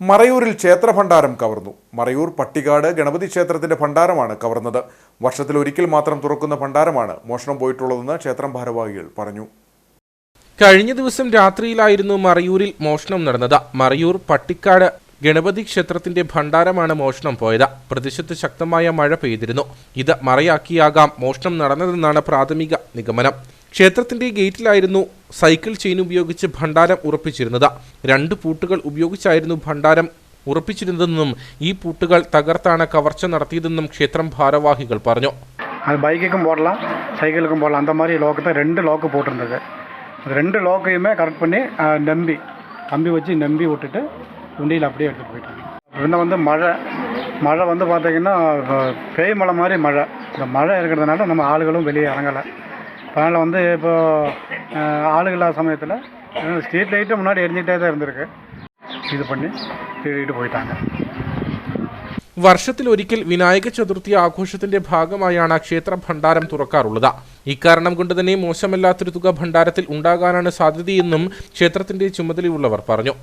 മറയൂരിൽ ക്ഷേത്ര ഭണ്ഡാരം കവർന്നു. മറയൂർ പട്ടികാട് ഗണപതി ക്ഷേത്രത്തിന്റെ ഭണ്ഡാരമാണ് കവർന്നത്. വർഷത്തിൽ ഒരിക്കൽ മാത്രം തുറക്കുന്ന ഭണ്ഡാരമാണ് മോഷണം പോയിട്ടുള്ളതെന്ന് ക്ഷേത്രം ഭാരവാഹികൾ പറഞ്ഞു. കഴിഞ്ഞ ദിവസം രാത്രിയിലായിരുന്നു മറയൂരിൽ മോഷണം നടന്നത്. മറയൂർ പട്ടിക്കാട് ഗണപതി ക്ഷേത്രത്തിന്റെ ഭണ്ഡാരമാണ് മോഷണം പോയത്. പ്രദേശത്ത് ശക്തമായ മഴ പെയ്തിരുന്നു. ഇത് മറയാക്കിയാകാം മോഷണം നടന്നതെന്നാണ് പ്രാഥമിക നിഗമനം. ക്ഷേത്രത്തിന്റെ ഗേറ്റിലായിരുന്നു സൈക്കിൾ ചെയിൻ ഉപയോഗിച്ച് ഭണ്ഡാരം ഉറപ്പിച്ചിരുന്നത് രണ്ട് പൂട്ടുകൾ ഉപയോഗിച്ചായിരുന്നു ഭണ്ഡാരം ഉറപ്പിച്ചിരുന്നതെന്നും ഈ പൂട്ടുകൾ തകർത്താണ് കവർച്ച നടത്തിയതെന്നും ക്ഷേത്രം ഭാരവാഹികൾ പറഞ്ഞു அது பைக்குக்கும் போடலாம் சைக்கிளுக்கும் போடலாம் அந்த மாதிரி லோக்கு தான் ரெண்டு லோக்கு போட்டிருந்தது அது ரெண்டு லோக்கையுமே கரெக்ட் பண்ணி அஹ், நம்பி கம்பி வச்சு நம்பி விட்டுட்டு வண்டியில் அப்படியே எடுத்துகிட்டு போயிட்டாங்க இன்னும் வந்து மழை மழை வந்து பார்த்திங்கன்னா அஹ், பேய் மழை மாதிரி மழை இந்த மழை இருக்கிறதுனால நம்ம ஆளுகளும் வெளியே இறங்கலை அதனால் வந்து இப்போ அஹ், ஆளுகள் இல்லாத சமயத்தில் ஸ்ட்ரீட் லைட்டு முன்னாடி எரிஞ்சிக்கிட்டே தான் இருந்திருக்கு இது பண்ணி திருடிட்டு போயிட்டாங்க വർഷത്തിൽ ഒരിക്കൽ വിനായക ചതുർത്ഥി ആഘോഷത്തിന്റെ ഭാഗമായാണ് ക്ഷേത്ര ഭണ്ഡാരം തുറക്കാറുള്ളത് ഇക്കാരണം കൊണ്ട് തന്നെ മോശമല്ലാത്തൊരു തുക ഭണ്ഡാരത്തിൽ ഉണ്ടാകാനാണ് സാധ്യതയെന്നും ക്ഷേത്രത്തിന്റെ ചുമതലയുള്ളവർ പറഞ്ഞു